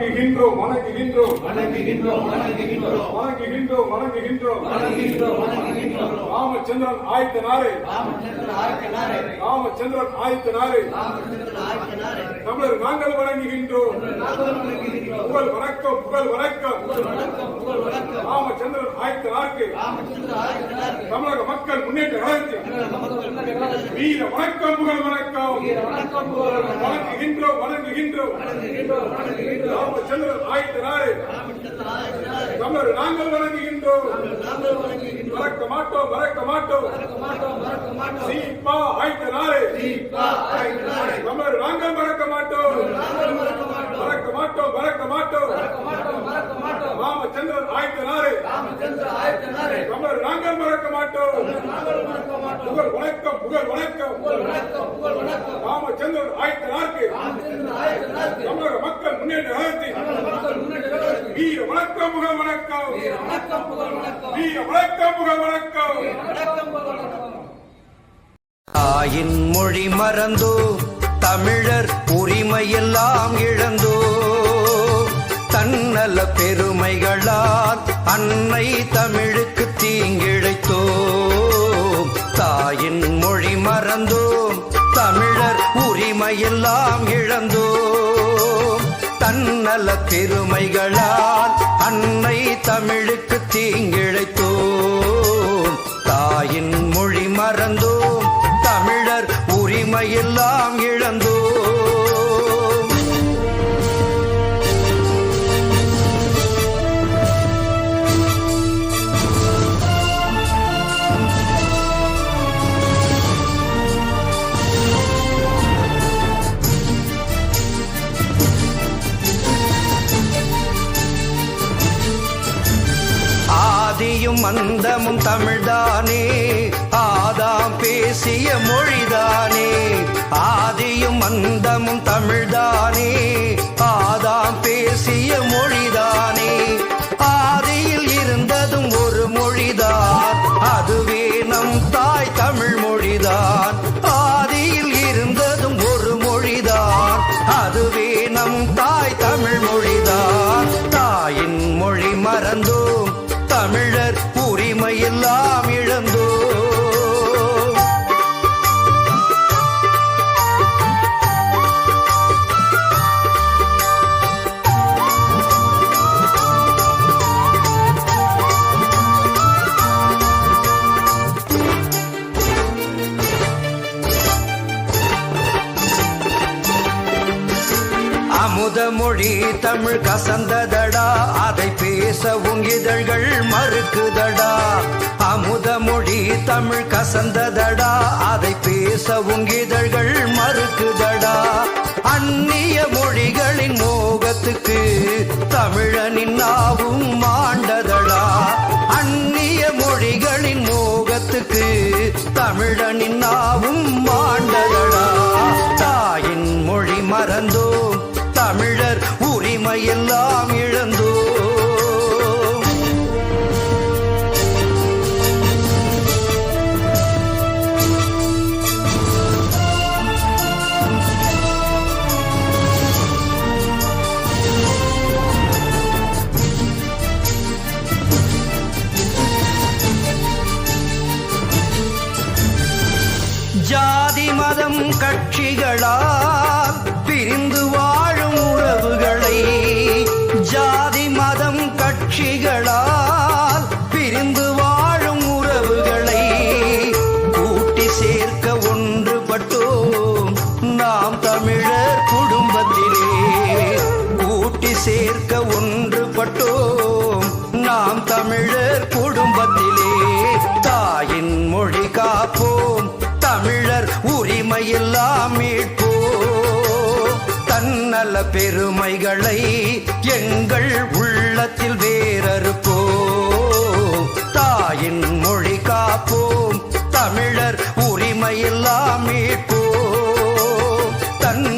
வணங்குகின்றோம் வணங்குகின்றோம். வணங்குகின்றோம் வணங்குகின்றோம். வணங்குகின்றோம் வணங்குகின்றோம். வணங்குகின்றோம் வணங்குகின்றோம். ராமச்சந்திரன் ஆயத்த நாளே. ராமச்சந்திரன் ஆயக்கனாரே ராமச்சந்திரன் ஆயத்த நாளே. ராமச்சந்திரன் ஆயக்கனாரே தமிழர் நாங்கள் வணங்குகின்றோம். புகழ் வணக்கம் புகழ் வணக்கம். புகழ் வணக்கம் புகழ் வணக்கம். ராமச்சந்திரன் ஆயத்த நாளுக்கு. ராமச்சந்திரன் ஆயக்கனாரே தமிழக மக்கள் முன்னேற்ற வளர்ச்சி வீர வணக்கம் புகழ் வணக்கம். வணங்குகின்றோம் வணங்குகின்றோம் ராம செல்வர் ஆயிரத்தி நாடு தமிழர் நாங்கள் வணங்குகின்றோம். மறக்க மாட்டோம் மறக்க மாட்டோம். சீப்பா ஆயிரத்தி நாடு புகழ் வணக்கம் புகழ் வணக்கம். புகழ் வணக்கம் புகழ் வணக்கம். ராமச்சந்திரன் ஆயத்த நாளுக்கு ராமச்சந்திரன் ஆயக்கனாரே தமிழக மக்கள் முன்னேற்ற வீர வணக்கம் புகழ் வணக்கம். வணக்கம் புகழ் வணக்கம். வீர வணக்கம் புகழ் வணக்கம். தாயின் மொழி மறந்தோ தமிழர் உரிமையெல்லாம் இழந்தோ. தன்னல பெருமைகளால் அன்னை தமிழுக்கு எல்லாம் இழந்தோம். தன்னல பெருமைகளால் அன்னை தமிழுக்கு தீங்கிழைத்தோம். தாயின் மொழி மறந்தோம். தமிழர் உரிமையெல்லாம் இழந்தோம். ஆதியும் அந்தமும் தமிழ்தானே. ஆதாம் பேசிய மொழிதானே. ஆதியும் அந்தமும் தமிழ்தானே. ஆதாம் பேசிய மொழி அமுத மொழி தமிழ் கசந்ததடா. அதை பேச உங்கிதழ்கள் மறுக்குதடா. அமுத மொழி தமிழ் கசந்ததடா. அதை பேச உங்கிதழ்கள் மறுக்குதடா. அந்நிய மொழிகளின் மோகத்துக்கு தமிழனின் நாவும் மாண்டதடா. அந்நிய மொழிகளின் மோகத்துக்கு தமிழனின் நாவும் மா மதம் கட்சிகளால் பிரிந்து வாழும் உறவுகளை ஜாதி மதம் கட்சிகளால் பிரிந்து வாழும் உறவுகளை கூட்டி சேர்க்க ஒன்றுபட்டோம். நாம் தமிழ் பெருமைகளை எங்கள் உள்ளத்தில் வேறறுப்போம்.